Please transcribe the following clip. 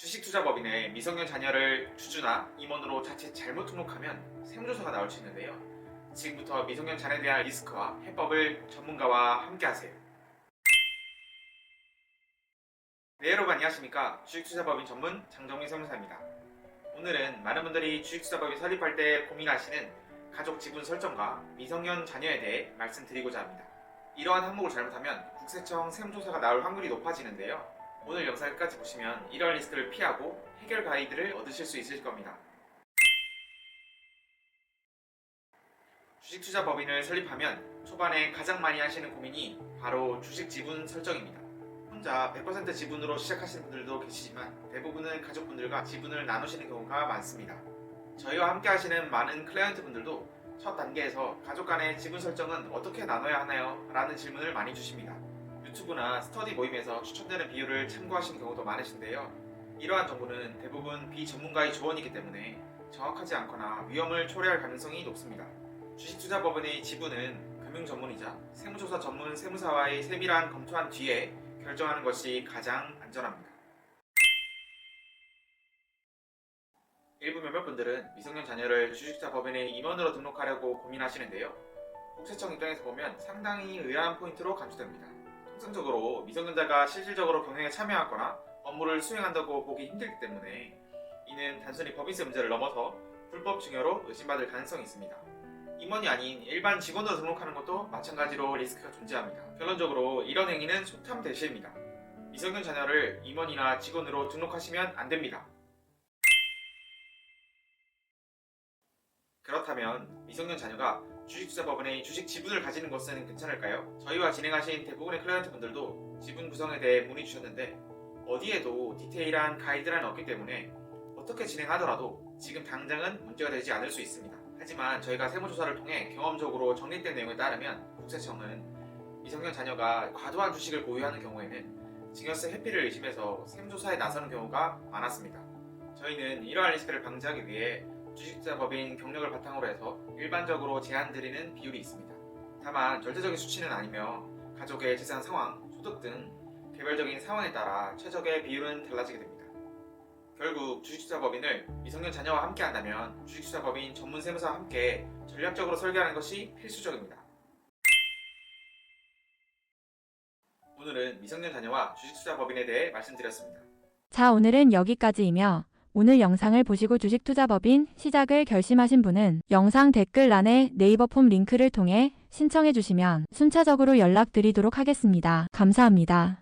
주식투자법인의 미성년 자녀를 주주나 임원으로 자칫 잘못 등록하면 세무조사가 나올 수 있는데요. 지금부터 미성년 자녀에 대한 리스크와 해법을 전문가와 함께 하세요. 네, 여러분 안녕하십니까? 주식투자법인 전문 장정민 세무사입니다. 오늘은 많은 분들이 주식투자법인 설립할 때 고민하시는 가족 지분 설정과 미성년 자녀에 대해 말씀드리고자 합니다. 이러한 항목을 잘못하면 국세청 세무조사가 나올 확률이 높아지는데요. 오늘 영상 끝까지 보시면 이러한 리스크를 피하고 해결 가이드를 얻으실 수 있으실 겁니다. 주식 투자 법인을 설립하면 초반에 가장 많이 하시는 고민이 바로 주식 지분 설정입니다. 혼자 100% 지분으로 시작하시는 분들도 계시지만 대부분은 가족분들과 지분을 나누시는 경우가 많습니다. 저희와 함께 하시는 많은 클라이언트 분들도 첫 단계에서 가족 간의 지분 설정은 어떻게 나눠야 하나요? 라는 질문을 많이 주십니다. 유튜브나 스터디 모임에서 추천되는 비율을 참고하시는 경우도 많으신데요. 이러한 정보는 대부분 비전문가의 조언이기 때문에 정확하지 않거나 위험을 초래할 가능성이 높습니다. 주식투자법원의 지분은 금융 전문이자 세무조사 전문 세무사와의 세밀한 검토한 뒤에 결정하는 것이 가장 안전합니다. 일부 몇몇 분들은 미성년 자녀를 주식투자 법인의 임원으로 등록하려고 고민하시는데요. 국세청 입장에서 보면 상당히 의아한 포인트로 감지됩니다. 통상적으로 미성년자가 실질적으로 경영에 참여하거나 업무를 수행한다고 보기 힘들기 때문에 이는 단순히 법인세 문제를 넘어서 불법 증여로 의심받을 가능성이 있습니다. 임원이 아닌 일반 직원으로 등록하는 것도 마찬가지로 리스크가 존재합니다. 결론적으로 이런 행위는 소탐 대시입니다. 미성년 자녀를 임원이나 직원으로 등록하시면 안 됩니다. 그렇다면 미성년 자녀가 주식투자법원의 주식 지분을 가지는 것은 괜찮을까요? 저희와 진행하신 대부분의 클라이언트 분들도 지분 구성에 대해 문의 주셨는데 어디에도 디테일한 가이드라인은 없기 때문에 어떻게 진행하더라도 지금 당장은 문제가 되지 않을 수 있습니다. 하지만 저희가 세무조사를 통해 경험적으로 정립된 내용에 따르면 국세청은 미성년 자녀가 과도한 주식을 보유하는 경우에는 증여세 회피를 의심해서 세무조사에 나서는 경우가 많았습니다. 저희는 이러한 리스크를 방지하기 위해 주식투자법인 경력을 바탕으로 해서 일반적으로 제한드리는 비율이 있습니다. 다만 절대적인 수치는 아니며 가족의 재산 상황, 소득 등 개별적인 상황에 따라 최적의 비율은 달라지게 됩니다. 결국 주식투자법인을 미성년 자녀와 함께 한다면 주식투자법인 전문 세무사와 함께 전략적으로 설계하는 것이 필수적입니다. 오늘은 미성년 자녀와 주식투자법인에 대해 말씀드렸습니다. 자, 오늘은 여기까지이며 오늘 영상을 보시고 주식 투자법인 시작을 결심하신 분은 영상 댓글란에 네이버 폼 링크를 통해 신청해 주시면 순차적으로 연락드리도록 하겠습니다. 감사합니다.